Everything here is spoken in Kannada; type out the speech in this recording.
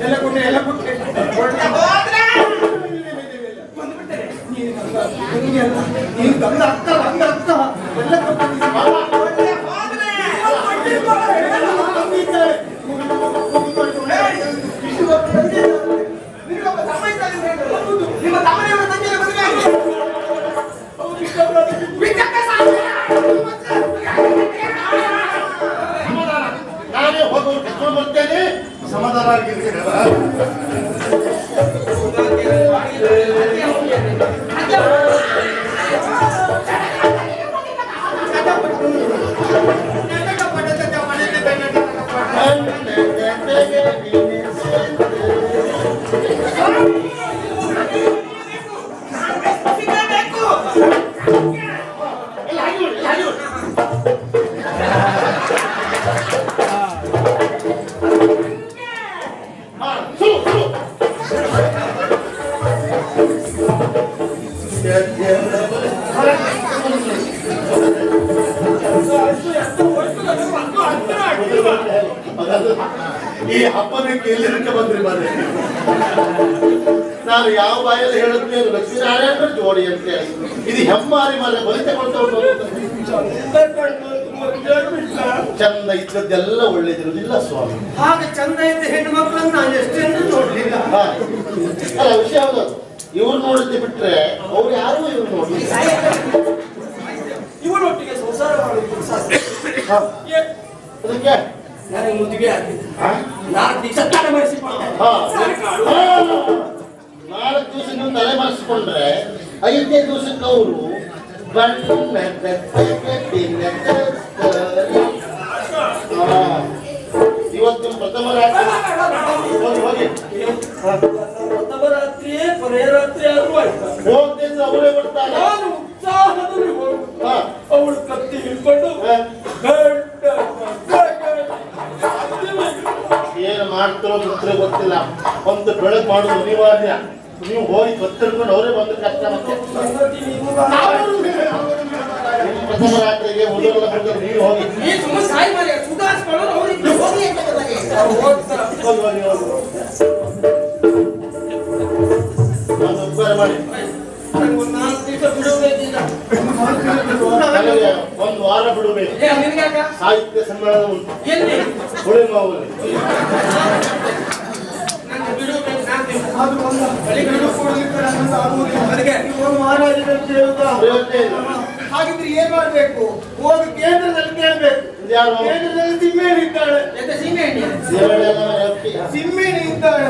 Ella con ella, ella con ella. ಆಗಿಲ್ಲ. ನಾನೇ ಹೋಗೋರು ಕರ್ಕೊಂಡು ಬರ್ತೇನೆ ಸಮಾಧಾನ ಆಗಿರ್ತೀನಿ ಈ ಹಬ್ಬನಕ್ಕೆ ಎಲ್ಲಿರಕ್ಕೆ ಬಂದ್ರಿ ಬರ್ರಿ ನಾನು ಯಾವ ಬಾಯಲ್ಲಿ ಹೇಳುತ್ತೇನೆ ಲಕ್ಷ್ಮೀನಾರಾಯಣ ಜೋಡಿ ಅಂತ ಹೇಳಿ. ಇದು ಹೆಮ್ಮಾರಿ ಮನೆ ಬಲಿತ ಚಂದ ಇದ್ದದ್ದೆಲ್ಲ ಒಳ್ಳೇದಿರುವುದಿಲ್ಲ ಸ್ವಾಮಿ. ಹಾಗೆ ಚಂದ ಇದ್ದ ಹೆಣ್ಣು ಮಕ್ಕಳನ್ನು ನಾನು ಹಾ. ಅಲ್ಲ ವಿಷಯ ಹೌದು. ಇವ್ರು ನೋಡಿದ್ದು ಬಿಟ್ರೆ ಅವ್ರು ಯಾರು ಇವ್ರು ನೋಡಿ ಇವನೊಟ್ಟಿಗೆ ಸಂಸಾರ ಮಾಡೋದು ಅದಕ್ಕೆ? ನನಗೆ ಆಗಿದೆ ಹಾ? ನಾಲ್ಕು ದಿವಸ ತಲೆ. ನಾಲ್ಕು ದಿವಸ ನೀವು ತಲೆ ಮಾಡಿಸ್ಕೊಂಡ್ರೆ ಐದನೇ ದಿವಸಕ್ಕೆ ಅವರು. ಇವತ್ತು ಪ್ರಥಮ ಪ್ರಥಮ ರಾತ್ರಿಯೇ ಕೊನೆಯ ರಾತ್ರಿ ಆದ್ರೂ ಆಯ್ತು? ಹೋಗ್ತಿದ್ರೆ ಅವರೇ ಬರ್ತಾರೆ ನಾನು ಉತ್ಸಾಹದಲ್ಲಿ. ಅವಳು ಕತ್ತಿ ಹಿಡ್ಕೊಂಡು ಮಗ, ಏನು ಮಾಡ್ತಾರೋ ಗೊತ್ತಿಲ್ಲ. ಒಂದು ಬೆಳಗ್ ಮಾಡೋದು ಅನಿವಾರ್ಯ. ನೀವು ಹೋಗಿ ಗೊತ್ತಿರ್ಕೊಂಡು ಅವರೇ ಬಂದು ಕಷ್ಟ ಪ್ರಥಮ ರಾತ್ರಿಗೆ ಹುಡುಗರು ನೀವು ಹೋಗಿ ನನಗೆ ಒಂದು ವಾರ ಬಿಡಬೇಕು? ಸಾಹಿತ್ಯ ಸಮ್ಮೇಳನ ಉಂಟು? ಹುಳಿಮಾವಲ್ಲಿ ಹಾಗಿದ್ರೆ ಏನ್ ಮಾಡ್ಬೇಕು? ಹೋಗಿ ಕೇಂದ್ರದಲ್ಲಿ ಕೇಳ್ಬೇಕು. ಯಾರು? ಕೇಂದ್ರದಲ್ಲಿ ಸಿಂಹೇಣಿ ಇದ್ದಾಳೆ. ಸಿಂಹೇಣಿ. ಸಿಂಹೇಣಿ ಇದ್ದಾಳೆ.